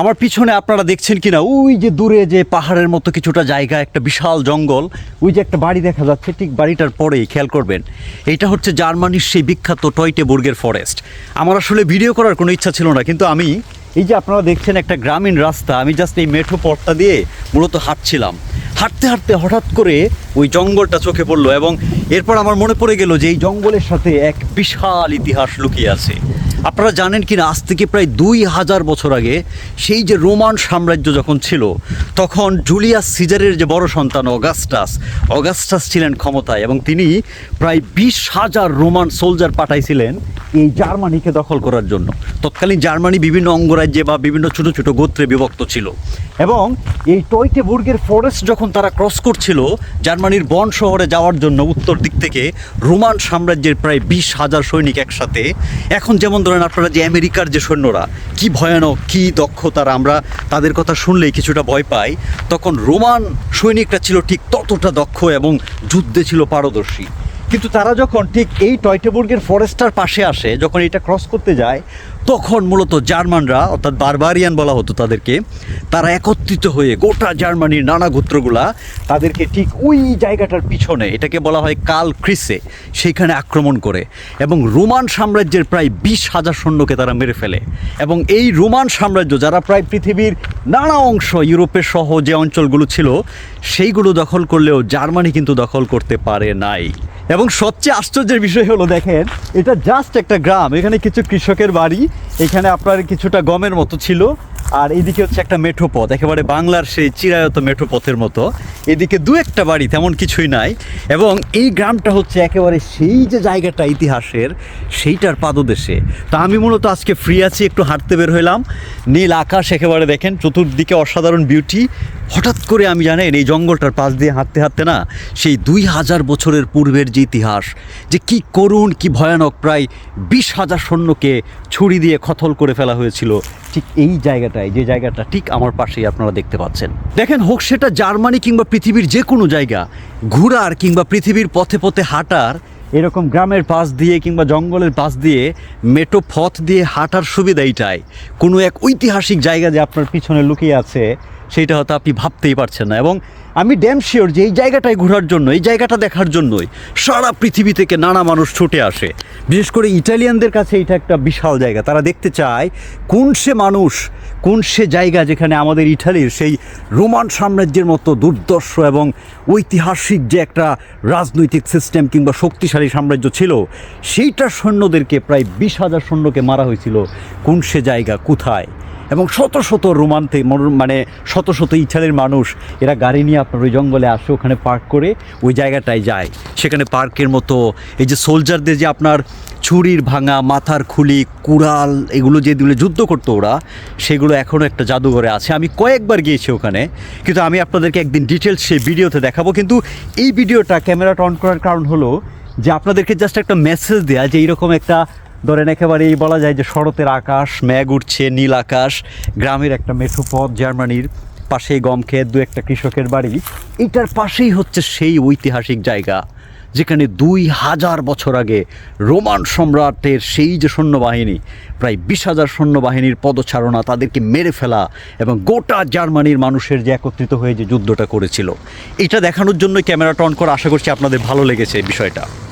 আমার পিছনে আপনারা দেখছেন কিনা? ওই যে দূরে যে পাহাড়ের মতো কিছুটা জায়গা, একটা বিশাল জঙ্গল। ওই যে একটা বাড়ি দেখা যাচ্ছে, ঠিক বাড়িটার পরেই, খেয়াল করবেন। এটা হচ্ছে জার্মানির সেই বিখ্যাত টয়টে টয়টেবুর্গের ফরেস্ট আমার আসলে ভিডিও করার কোনো ইচ্ছা ছিল না, কিন্তু আমি এই যে আপনারা দেখছেন একটা গ্রামীণ রাস্তা, আমি জাস্ট এই মেঠো পথটা দিয়ে মূলত হাঁটছিলাম। হাঁটতে হাঁটতে হঠাৎ করে ওই জঙ্গলটা চোখে পড়ল এবং এরপর আমার মনে পড়ে গেল যে এই জঙ্গলের সাথে এক বিশাল ইতিহাস লুকিয়ে আছে। আপনারা জানেন কি না আজ থেকে প্রায় দুই হাজার বছর আগে সেই যে রোমান সাম্রাজ্য যখন ছিল, তখন জুলিয়াস সিজারের যে বড় সন্তান অগাস্টাস অগাস্টাস ছিলেন ক্ষমতায় এবং তিনি প্রায় বিশ হাজার রোমান সোলজার পাঠাইছিলেন এই জার্মানিকে দখল করার জন্য। তৎকালীন জার্মানি বিভিন্ন অঙ্গরাজ্যে বা বিভিন্ন ছোট ছোট গোত্রে বিভক্ত ছিল এবং এই টয়টেবুর্গের ফরেস্ট যখন তারা ক্রস করছিল, জার্মানির বন শহরে যাওয়ার জন্য উত্তর দিক থেকে রোমান সাম্রাজ্যের প্রায় বিশ হাজার সৈনিক একসাথে। এখন যেমন ধরেন আপনারা যে আমেরিকার যে সৈন্যরা, কি ভয়ানক, কি দক্ষতার আমরা তাদের কথা শুনলেই কিছুটা ভয় পাই, তখন রোমান সৈনিকটা ছিল ঠিক ততটা দক্ষ এবং যুদ্ধে ছিল পারদর্শী। কিন্তু তারা যখন ঠিক এই টয়টেবুর্গের ফরেস্টার পাশে আসে, যখন এটা ক্রস করতে যায়, তখন মূলত জার্মানরা, অর্থাৎ বারবারিয়ান বলা হতো তাদেরকে, তারা একত্রিত হয়ে গোটা জার্মানির নানা গোত্রগুলা তাদেরকে ঠিক ওই জায়গাটার পিছনে, এটাকে বলা হয় কাল ক্রিসে, সেইখানে আক্রমণ করে। এবং রোমান সাম্রাজ্যের প্রায় বিশ হাজার সৈন্যকে তারা মেরে ফেলে। এবং এই রোমান সাম্রাজ্য, যারা প্রায় পৃথিবীর নানা অংশ ইউরোপের সহ যে অঞ্চলগুলো ছিল, সেইগুলো দখল করলেও জার্মানি কিন্তু দখল করতে পারে নাই। এবং সবচেয়ে আশ্চর্যের বিষয় হলো দেখেন, এটা জাস্ট একটা গ্রাম, এখানে কিছু কৃষকের বাড়ি, এখানে আপনার কিছুটা গমের মতো ছিল, আর এদিকে হচ্ছে একটা মেঠো পথ, একেবারে বাংলার সেই চিরায়ত মেঠো পথের মতো, এদিকে দু একটা বাড়ি, তেমন কিছুই নাই, এবং এই গ্রামটা হচ্ছে একেবারে সেই যে জায়গাটা ইতিহাসের, সেইটার পাদদেশে। তা আমি মূলত আজকে ফ্রি আছি, একটু হাঁটতে বের হইলাম, নীল আকাশ একেবারে দেখেন, চতুর্দিকে অসাধারণ বিউটি হঠাৎ করে আমি জানেন, এই জঙ্গলটার পাশ দিয়ে হাঁটতে হাঁটতে না সেই দুই হাজার বছরের পূর্বের যে ইতিহাস, যে কি করুণ, কি ভয়ানক প্রায় বিশ হাজার সৈন্যকে ছুরি দিয়ে খতল করে ফেলা হয়েছিল, ঠিক এই জায়গাটায়, যে জায়গাটা ঠিক আমার পাশেই আপনারা দেখতে পাচ্ছেন। দেখেন হোক সেটা জার্মানি কিংবা পৃথিবীর যে কোনো জায়গা ঘোরার কিংবা পৃথিবীর পথে পথে হাঁটার, এরকম গ্রামের পাশ দিয়ে কিংবা জঙ্গলের পাশ দিয়ে মেটো পথ দিয়ে হাঁটার সুবিধা এইটাই কোনো এক ঐতিহাসিক জায়গা যে আপনার পিছনে লুকিয়ে আছে সেইটা হয়তো আপনি ভাবতেই পারছেন না। এবং আমি ড্যাম শিওর যে এই জায়গাটায় ঘোরার জন্য, এই জায়গাটা দেখার জন্যই সারা পৃথিবী থেকে নানা মানুষ ছুটে আসে। বিশেষ করে ইটালিয়ানদের কাছে এটা একটা বিশাল জায়গা। তারা দেখতে চায় কোন সে মানুষ, কোন সে জায়গা যেখানে আমাদের ইটালির সেই রোমান সাম্রাজ্যের মতো দুর্দর্শ এবং ঐতিহাসিক যে একটা রাজনৈতিক সিস্টেম কিংবা শক্তিশালী সাম্রাজ্য ছিল, সেইটা সৈন্যদেরকে, প্রায় বিশ হাজার সৈন্যকে মারা হয়েছিল। কোন সে জায়গা, কোথায়? এবং শত শত রোমান্তে মানে শত শত ইচ্ছাদের মানুষ, এরা গাড়ি নিয়ে আপনার ওই জঙ্গলে আসে, ওখানে পার্ক করে ওই জায়গাটায় যায়। সেখানে পার্কের মতো এই যে সোলজারদের যে আপনার ছুরির ভাঙা, মাথার খুলি, কুড়াল, এগুলো যেগুলো যুদ্ধ করতো ওরা, সেগুলো এখনও একটা জাদুঘরে আছে। আমি কয়েকবার গিয়েছি ওখানে, কিন্তু আমি আপনাদেরকে একদিন ডিটেলস সেই ভিডিওতে দেখাবো। কিন্তু এই ভিডিওটা ক্যামেরাটা অন করার কারণ হলো যে আপনাদেরকে জাস্ট একটা মেসেজ দেওয়া যে এইরকম একটা ধরেন একেবারেই বলা যায় যে শরতের আকাশ, মেঘ উঠছে, নীল আকাশ, গ্রামের একটা মেঠো পথ, জার্মানির পাশেই গম ক্ষেত, দু একটা কৃষকের বাড়ি। এটার পাশেই হচ্ছে সেই ঐতিহাসিক জায়গা, যেখানে দুই হাজার বছর আগে রোমান সম্রাটের সেই যে সৈন্যবাহিনী, প্রায় বিশ হাজার সৈন্যবাহিনীর পদচারণা তাদেরকে মেরে ফেলা এবং গোটা জার্মানির মানুষের যে একত্রিত হয়ে যে যুদ্ধটা করেছিল। এটা দেখানোর জন্য ক্যামেরাটা অন করা আশা করছি আপনাদের ভালো লেগেছে বিষয়টা।